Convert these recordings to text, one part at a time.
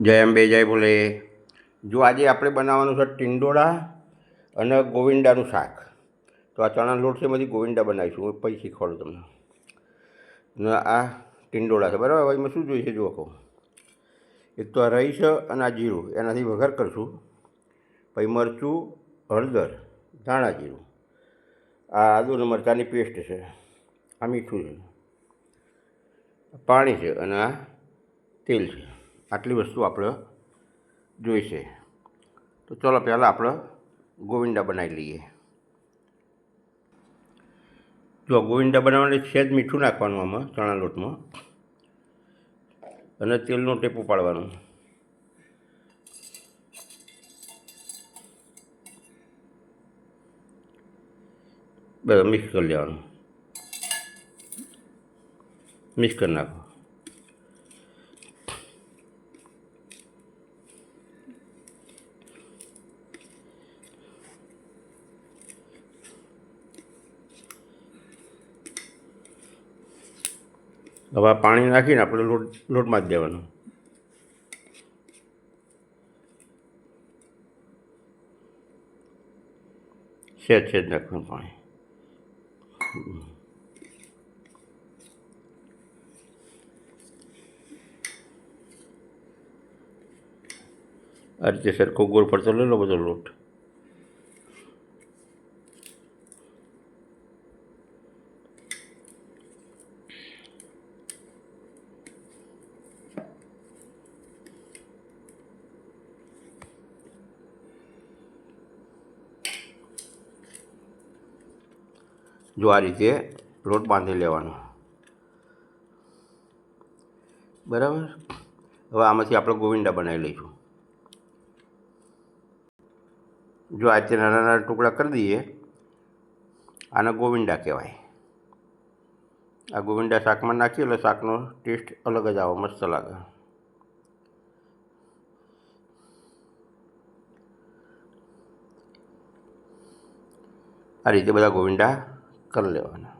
જય અંબે, જય ભોલે. જો આજે આપણે બનાવવાનું છે ટિંડોળા અને ગોવિંદાનું શાક. તો આ ચણા લોટ છે, એમાંથી ગોવિંદા બનાવીશું. હું પછી શીખવાડું તમને. ને આ ટિંડોળા છે, બરાબર? એમાં શું જોઈશે જુઓ કહું. એક તો આ રહી છે અને આ જીરું, એનાથી વઘાર કરશું. પછી મરચું, હળદર, ધાણા જીરું. આ આદુ અને મરચાંની પેસ્ટ છે. આ મીઠું છે. પાણી છે અને આ તેલ છે. આટલી વસ્તુ આપણે જોઈશે તો ચલો પહેલાં આપણે ગોવિંદા બનાવી લઈએ. જો ગોવિંદા બનાવવાની સહેજ મીઠું નાખવાનું આમાં, ચણા લોટમાં. અને તેલનું ટેપું પાડવાનું. બરાબર મિક્સ કરી લેવાનું. મિક્સ કરી નાખો. હવે પાણી નાખીને આપણે લોટ, લોટમાં જ દેવાનું. છેદ છેદ નાખવાનું પાણી. આ રીતે સરખો ગોળ પડતો લઈ લો બધો લોટ. જો આ રીતે લોટ બાંધી લેવાનો. બરાબર? હવે આમાંથી આપણે ગોવિંદા બનાવી લઈશું. જો આ રીતે નાના નાના ટુકડા કરી દઈએ, આને ગોવિંદા કહેવાય. આ ગોવિંદા શાકમાં નાખીએ એટલે શાકનો ટેસ્ટ અલગ જ આવે, મસ્ત લાગે. આ રીતે બધા ગોવિંદા કરી લેવાના.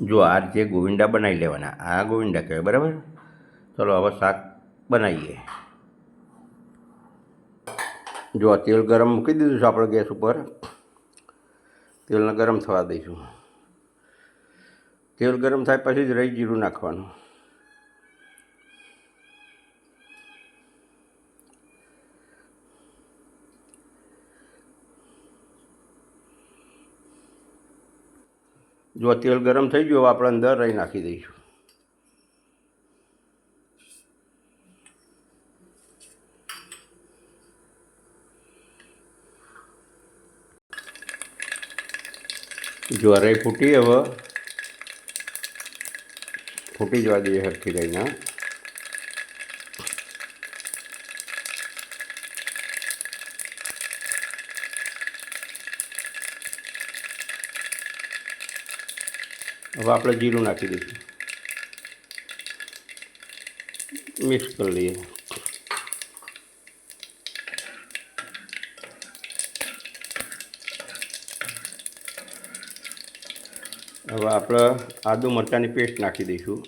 જો આ રીતે ગોવિંદા બનાવી લેવાના, આ ગોવિંદા કહેવાય, બરાબર? ચલો, હવે શાક બનાવીએ. જો આ તેલ ગરમ મૂકી દીધું છે આપણે ગેસ ઉપર, તેલને ગરમ થવા દઈશું. તેલ ગરમ થાય પછી જ રહી જીરું નાખવાનું. જો આ તેલ ગરમ થઈ ગયું આપણે અંદર રહી નાખી દઈશું. જો રહી ફૂટી, હવે ફૂટી જવા દઈએ હરખી રહીને હવે આપણે જીરું નાખી દઈશું. મિક્સ કરી લઈએ. હવે આપણે આદુ મરચાંની પેસ્ટ નાખી દઈશું.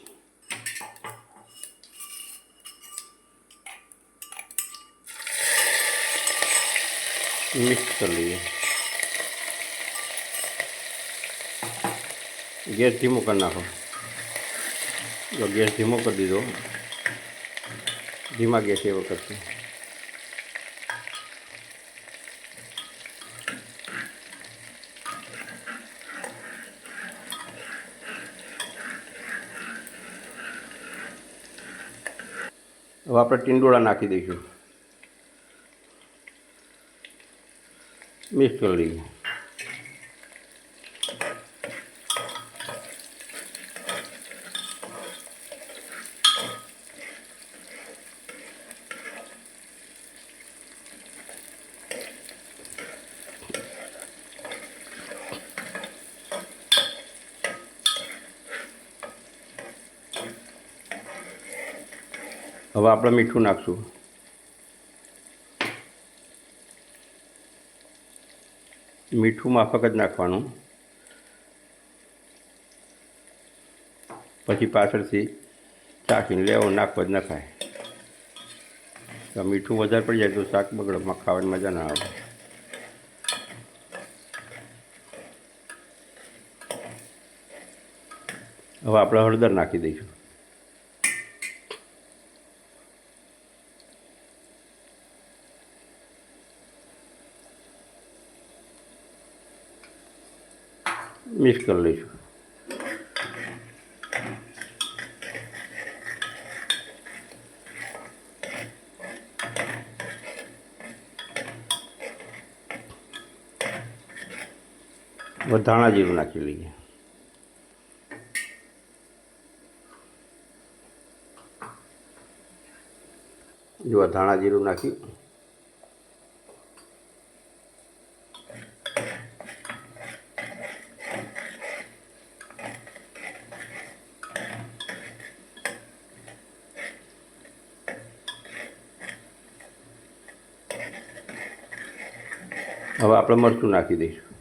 મિક્સ કરી લઈએ. ગેસ ધીમો કરી નાખો. જો ગેસ ધીમો કરી દીધો. ધીમા ગેસ એ વખતે. હવે આપણે ટીંડોળા નાખી દઈશું. મિક્સ કરી લઈએ. હવે આપણે મીઠું નાખશું. મીઠું માફક જ નાખવાનું. પછી પાછળથી ચાખીને લેવો નાખવો જ નખાય. તો મીઠું વધારે પડી જાય તો શાક બગડમાં ખાવાની મજા ના આવે. હવે આપણે હળદર નાખી દઈશું. મિક્સ કરી લઈશું હવે ધાણા જીરું નાખી લઈએ જો આ ધાણા જીરું નાખ્યું હવે આપણે મરચું નાખી દઈશું.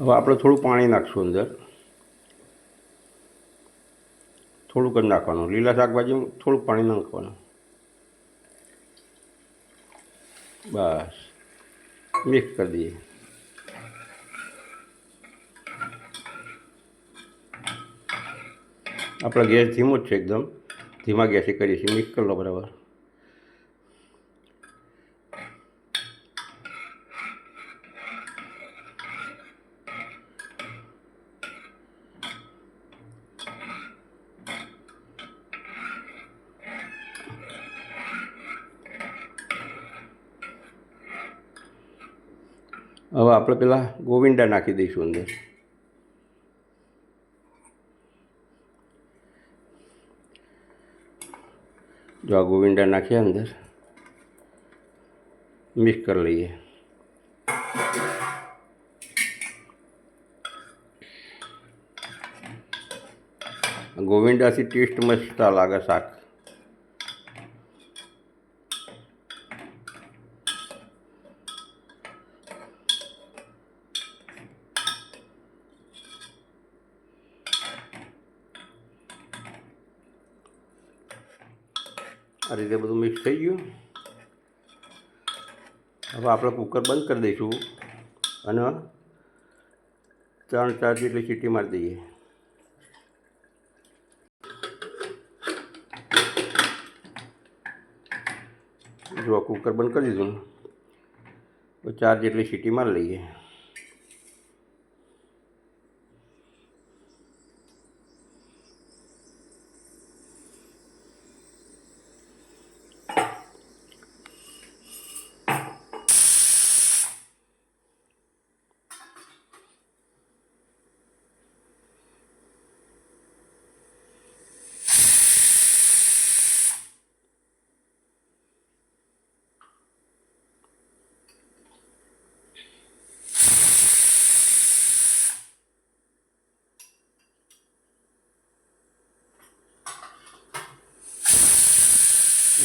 હવે આપણે થોડું પાણી નાખશું અંદર. થોડુંક જ નાખવાનું. લીલા શાકભાજીમાં થોડુંક પાણી નાખવાનું. બસ. મિક્સ કરી દઈએ. આપણે ગેસ ધીમો જ છે એકદમ. ધીમા ગેસે કરીએ છીએ. મિક્સ કરી લો બરાબર. હવે આપણે પેલા ગોવિંદા નાખી દઈશું અંદર. જો આ ગોવિંદા નાખ્યા અંદર. મિક્સ કરી લઈએ. ગોવિંદાથી ટેસ્ટ મસ્ત લાગે શાક. આ રીતે બધું મિક્સ થઈ ગયું. હવે આપણે કુકર બંધ કરી દઈશું અને ત્રણ ચાર જેટલી સીટી મારી દઈએ. જો કુકર બંધ કરી દીધું ચાર જેટલી સીટી મારી લઈએ.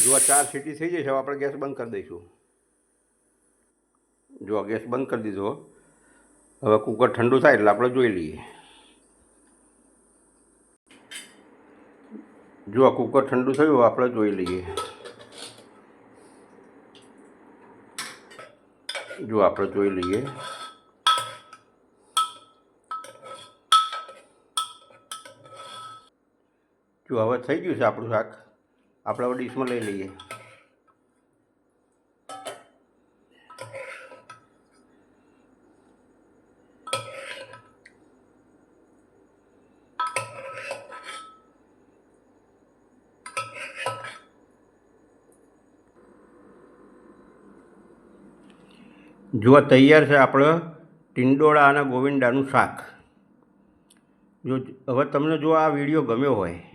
જો આ ચાર સીટી થઈ જશે આપણે ગેસ બંધ કરી દઈશું. જો આ ગેસ બંધ કરી દીધો, હવે કુકર ઠંડુ થાય એટલે આપણે જોઈ લઈએ. જો આ કુકર ઠંડુ થયું આપણે જોઈ લઈએ. જો આપણે જોઈ લઈએ. જો હવે થઈ ગયું છે આપણું શાક. આપણા ડીશમાં લઈ લઈએ. જો તૈયાર છે આપણો ટિંડોળા અને ગોવિંદાનું શાક. જો, હવે તમને જો આ વીડિયો ગમ્યો હોય